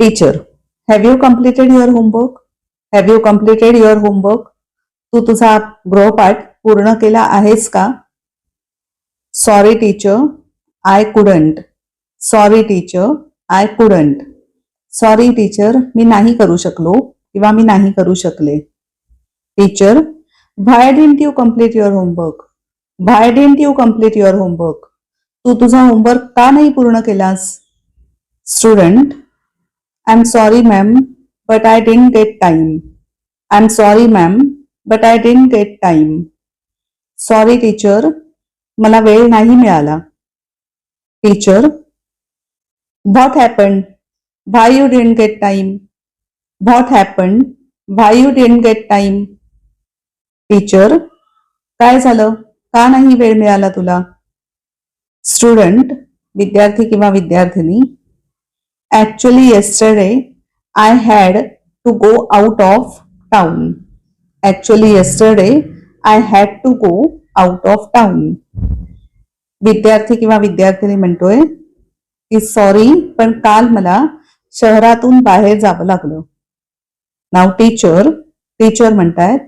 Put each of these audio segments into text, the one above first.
Teacher have you completed your homework have you completed your homework तू तुझा गृहपाठ पूर्ण केला आहेस का? Sorry teacher I couldn't sorry teacher I couldn't sorry teacher मी नाही करू शकलो किंवा मी नाही करू शकले. Teacher why didn't you complete your homework why didn't you complete your homework तू तुझा होमवर्क का नाही पूर्ण केलास? Student I am sorry ma'am but I didn't get time I am sorry ma'am but I didn't get time sorry teacher मला वेळ नाही मिळाला. Teacher what happen why you didn't get time what happen why you didn't get time teacher काय झालं? का नाही वेळ मिळाला तुला? स्टुडंट विद्यार्थी किंवा विद्यार्थिनी actually yesterday I had to go out of town actually yesterday I had to go out of town विद्यार्थी किंवा विद्यार्थिनी म्हणतोय की सॉरी पण काल मला शहरातून बाहेर जावं लागलं. नाव टीचर टीचर म्हणतायत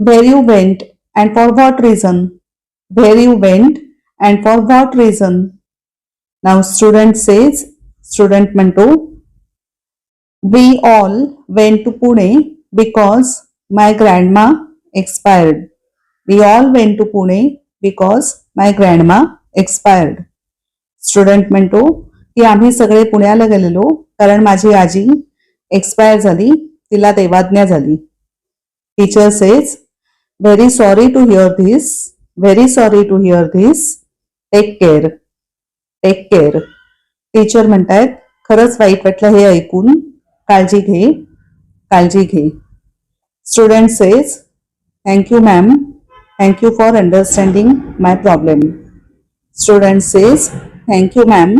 where you went and for what reason where you went and for what reason now student says student म्हणतो we all went to Pune because my grandma expired we all went to Pune because my grandma expired student म्हणतो की आम्ही सगळे पुण्याला गेलेलो कारण माझी आजी एक्सपायर झाली तिला देवाज्ञा झाली. Teacher says very sorry to hear this very sorry to hear this take care take care teacher म्हणतायत खरंच वाईट वाटलं हे ऐकून. काळजी घे काळजी घे. Student says thank you ma'am thank you for understanding my problem student says thank you ma'am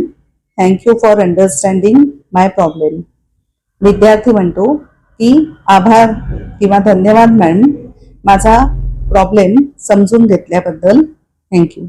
thank you for understanding my problem विद्यार्थी म्हणतो की आभार किंवा धन्यवाद मॅम माझा प्रॉब्लेम समजून घेतल्याबद्दल थँक्यू